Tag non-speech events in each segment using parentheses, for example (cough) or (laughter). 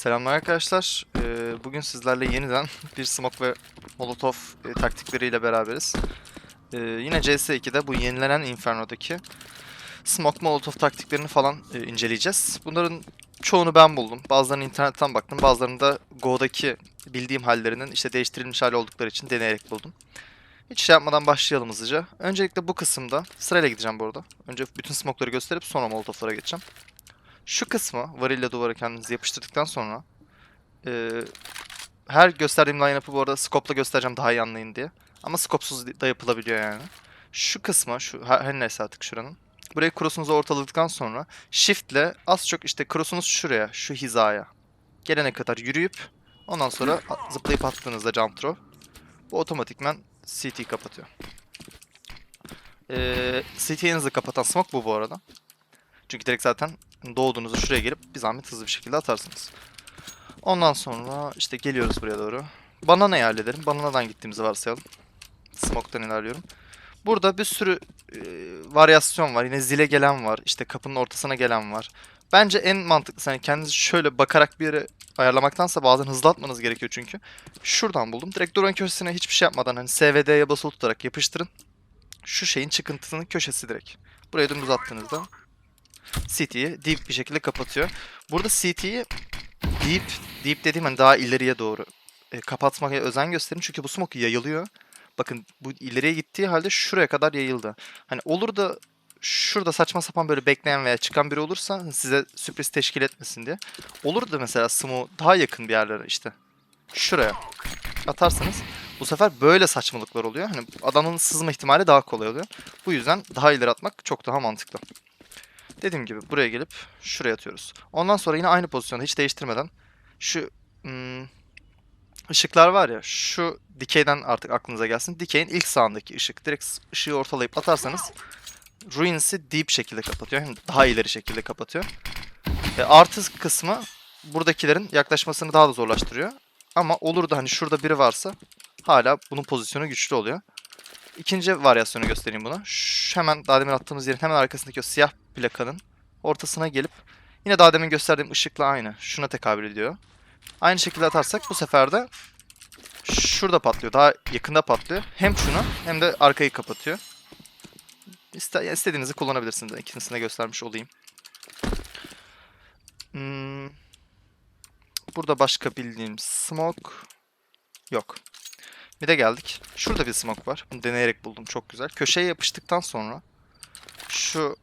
Selamlar arkadaşlar. Ee, bugün sizlerle yeniden (laughs) bir smoke ve molotov e, taktikleriyle beraberiz. Ee, yine CS2'de bu yenilenen Inferno'daki smoke molotov taktiklerini falan e, inceleyeceğiz. Bunların çoğunu ben buldum. Bazılarını internetten baktım. Bazılarını da Go'daki bildiğim hallerinin işte değiştirilmiş hali oldukları için deneyerek buldum. Hiç şey yapmadan başlayalım hızlıca. Öncelikle bu kısımda sırayla gideceğim bu arada. Önce bütün smoke'ları gösterip sonra molotovlara geçeceğim. Şu kısmı varille duvara kendinizi yapıştırdıktan sonra e, her gösterdiğim line-up'ı bu arada scope'la göstereceğim daha iyi anlayın diye. Ama scope'suz da yapılabiliyor yani. Şu kısma, şu her, neyse artık şuranın. Burayı cross'unuzu ortaladıktan sonra shift'le az çok işte cross'unuz şuraya, şu hizaya gelene kadar yürüyüp ondan sonra zıplayıp attığınızda jump throw bu otomatikman CT kapatıyor. Ee, CT'yi kapatan smoke bu bu arada. Çünkü direkt zaten doğduğunuzda şuraya gelip bir zahmet hızlı bir şekilde atarsınız. Ondan sonra işte geliyoruz buraya doğru. Banana'yı hallederim. Banana'dan gittiğimizi varsayalım. Smoke'tan ilerliyorum. Burada bir sürü e, varyasyon var. Yine zile gelen var. İşte kapının ortasına gelen var. Bence en mantıklısı hani kendinizi şöyle bakarak bir yere ayarlamaktansa bazen hızlı atmanız gerekiyor çünkü. Şuradan buldum. Direkt duran köşesine hiçbir şey yapmadan hani SVD'ye basılı tutarak yapıştırın. Şu şeyin çıkıntısının köşesi direkt. Buraya dümdüz attığınızda CT'yi deep bir şekilde kapatıyor. Burada CT'yi deep, deep dediğim hani daha ileriye doğru e, kapatmaya özen gösterin. Çünkü bu smoke yayılıyor. Bakın bu ileriye gittiği halde şuraya kadar yayıldı. Hani olur da şurada saçma sapan böyle bekleyen veya çıkan biri olursa size sürpriz teşkil etmesin diye. Olur da mesela smoke daha yakın bir yerlere işte. Şuraya atarsanız bu sefer böyle saçmalıklar oluyor. Hani adamın sızma ihtimali daha kolay oluyor. Bu yüzden daha ileri atmak çok daha mantıklı. Dediğim gibi buraya gelip şuraya atıyoruz. Ondan sonra yine aynı pozisyonda hiç değiştirmeden şu hmm, ışıklar var ya şu dikeyden artık aklınıza gelsin. Dikeyin ilk sağındaki ışık. Direkt ışığı ortalayıp atarsanız Ruins'i deep şekilde kapatıyor. Hem daha ileri şekilde kapatıyor. E, artı kısmı buradakilerin yaklaşmasını daha da zorlaştırıyor. Ama olur da hani şurada biri varsa hala bunun pozisyonu güçlü oluyor. İkinci varyasyonu göstereyim bunu. Şu hemen daha demin attığımız yerin hemen arkasındaki o siyah plakanın ortasına gelip yine daha demin gösterdiğim ışıkla aynı. Şuna tekabül ediyor. Aynı şekilde atarsak bu sefer de şurada patlıyor. Daha yakında patlıyor. Hem şunu hem de arkayı kapatıyor. İste, istediğinizi kullanabilirsiniz. İkincisini de göstermiş olayım. Hmm. Burada başka bildiğim smoke yok. Bir de geldik. Şurada bir smoke var. Bunu deneyerek buldum. Çok güzel. Köşeye yapıştıktan sonra şu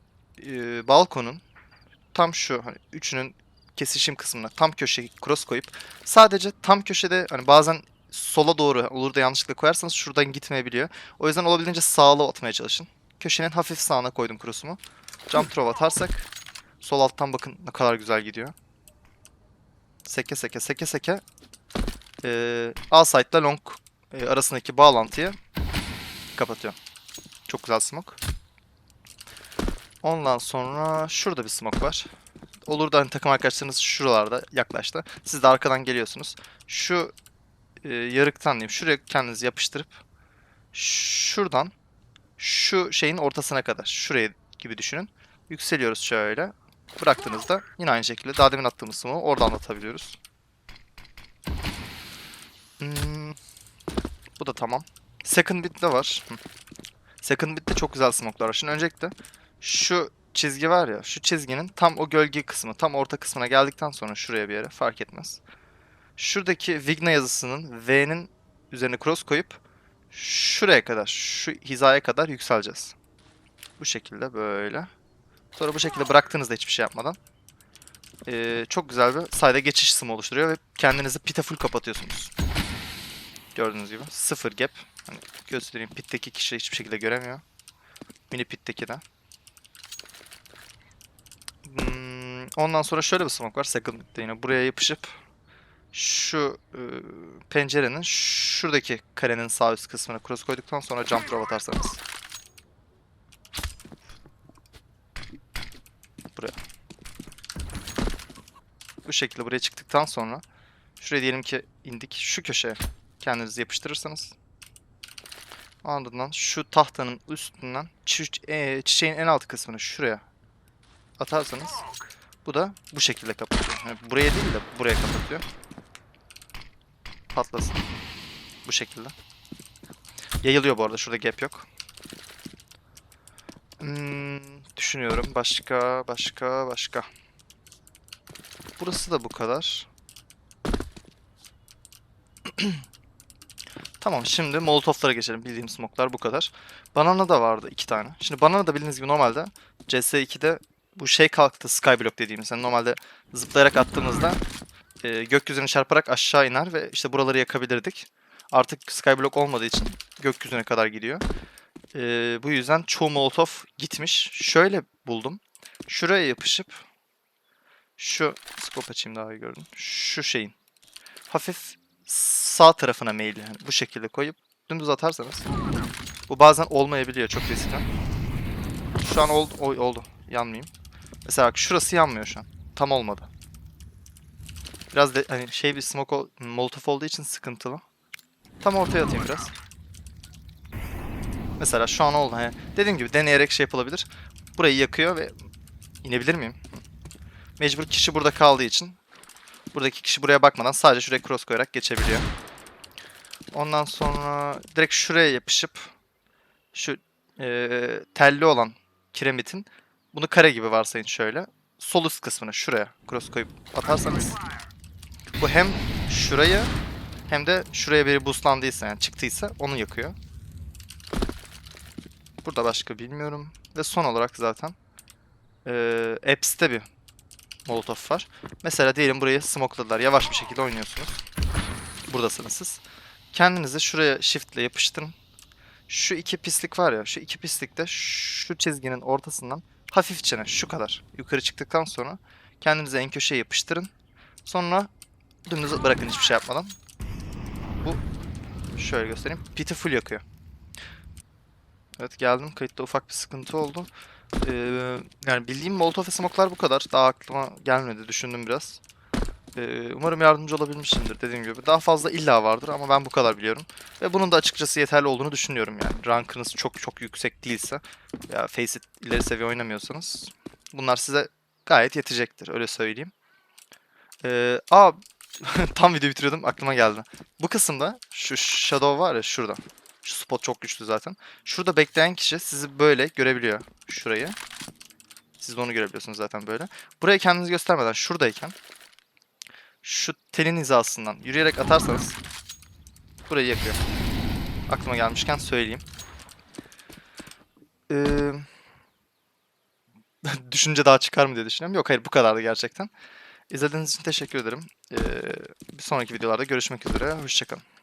e, balkonun tam şu hani üçünün kesişim kısmına tam köşeye cross koyup sadece tam köşede hani bazen sola doğru olur da yanlışlıkla koyarsanız şuradan gitmeyebiliyor. O yüzden olabildiğince sağlı atmaya çalışın. Köşenin hafif sağına koydum cross'umu. Jump throw atarsak sol alttan bakın ne kadar güzel gidiyor. Seke seke seke seke e, A side ile long e, arasındaki bağlantıyı kapatıyor. Çok güzel smoke. Ondan sonra şurada bir smoke var. Olur da hani takım arkadaşlarınız şuralarda yaklaştı. Siz de arkadan geliyorsunuz. Şu e, yarıktan diyeyim. Şuraya kendinizi yapıştırıp şuradan şu şeyin ortasına kadar. Şuraya gibi düşünün. Yükseliyoruz şöyle. Bıraktığınızda yine aynı şekilde daha demin attığımız smoke'u oradan da atabiliyoruz. Hmm, bu da tamam. Second bit'te var. Second bit'te çok güzel smoke'lar var. Şimdi öncelikle şu çizgi var ya, şu çizginin tam o gölge kısmı, tam orta kısmına geldikten sonra şuraya bir yere fark etmez. Şuradaki Vigna yazısının V'nin üzerine cross koyup şuraya kadar, şu hizaya kadar yükseleceğiz. Bu şekilde böyle. Sonra bu şekilde bıraktığınızda hiçbir şey yapmadan ee, çok güzel bir sayda geçiş sımı oluşturuyor ve kendinizi pite full kapatıyorsunuz. Gördüğünüz gibi. Sıfır gap. Hani göstereyim. Pitteki kişi hiçbir şekilde göremiyor. Mini pitteki de. Hmm, ondan sonra şöyle bir smoke var. Second mid'de yine buraya yapışıp şu e, pencerenin şuradaki karenin sağ üst kısmına cross koyduktan sonra jump throw atarsanız. Buraya. Bu şekilde buraya çıktıktan sonra şuraya diyelim ki indik şu köşeye kendinizi yapıştırırsanız ardından şu tahtanın üstünden e, çiçeğin en alt kısmını şuraya atarsanız Bu da bu şekilde kapatıyor. Yani buraya değil de buraya kapatıyor. Patlasın. Bu şekilde. Yayılıyor bu arada. Şurada gap yok. Hmm, düşünüyorum. Başka, başka, başka. Burası da bu kadar. (clears throat) Tamam şimdi molotoflara geçelim. Bildiğim smoke'lar bu kadar. Banana da vardı iki tane. Şimdi banana da bildiğiniz gibi normalde CS2'de bu şey kalktı Skyblock dediğimiz. Yani normalde zıplayarak attığımızda e, gökyüzüne çarparak aşağı iner ve işte buraları yakabilirdik. Artık Skyblock olmadığı için gökyüzüne kadar gidiyor. E, bu yüzden çoğu molotof gitmiş. Şöyle buldum. Şuraya yapışıp şu scope açayım daha iyi gördüm. Şu şeyin hafif sağ tarafına meyilli. Yani bu şekilde koyup dümdüz atarsanız bu bazen olmayabiliyor çok riskli. Şu an oldu, oy, oldu. Yanmayayım. Mesela bak şurası yanmıyor şu an. Tam olmadı. Biraz de hani şey bir smoke ol, molotof olduğu için sıkıntılı. Tam ortaya atayım biraz. Mesela şu an oldu. Hani dediğim gibi deneyerek şey yapılabilir. Burayı yakıyor ve inebilir miyim? Mecbur kişi burada kaldığı için buradaki kişi buraya bakmadan sadece şuraya cross koyarak geçebiliyor. Ondan sonra direkt şuraya yapışıp şu eee, telli olan kiremitin bunu kare gibi varsayın şöyle. Sol üst kısmına şuraya cross koyup atarsanız bu hem şurayı hem de şuraya biri boostlandıysa yani çıktıysa onu yakıyor. Burada başka bilmiyorum. Ve son olarak zaten eee Apps'te bir molotof var. Mesela diyelim burayı smokeladılar. Yavaş bir şekilde oynuyorsunuz. Buradasınız siz. Kendinizi şuraya shift ile yapıştırın. Şu iki pislik var ya, şu iki pislikte şu çizginin ortasından hafifçe şu kadar yukarı çıktıktan sonra kendinizi en köşeye yapıştırın. Sonra dümdüz bırakın hiçbir şey yapmadan. Bu şöyle göstereyim. Piti yakıyor. Evet geldim. Kayıtta ufak bir sıkıntı oldu. Ee, yani bildiğim Molotov ve Smoke'lar bu kadar. Daha aklıma gelmedi. Düşündüm biraz. Ee, umarım yardımcı olabilmişimdir dediğim gibi. Daha fazla illa vardır ama ben bu kadar biliyorum. Ve bunun da açıkçası yeterli olduğunu düşünüyorum yani. Rankınız çok çok yüksek değilse ya Faceit ileri seviye oynamıyorsanız bunlar size gayet yetecektir öyle söyleyeyim. Ee, aa (laughs) tam video bitiriyordum aklıma geldi. Bu kısımda şu shadow var ya şurada. Spot çok güçlü zaten. Şurada bekleyen kişi sizi böyle görebiliyor. Şurayı. Siz de onu görebiliyorsunuz zaten böyle. Buraya kendinizi göstermeden şuradayken şu telin hizasından yürüyerek atarsanız burayı yakıyor. Aklıma gelmişken söyleyeyim. Ee, (laughs) düşünce daha çıkar mı diye düşünüyorum. Yok hayır bu kadardı gerçekten. İzlediğiniz için teşekkür ederim. Ee, bir sonraki videolarda görüşmek üzere. Hoşçakalın.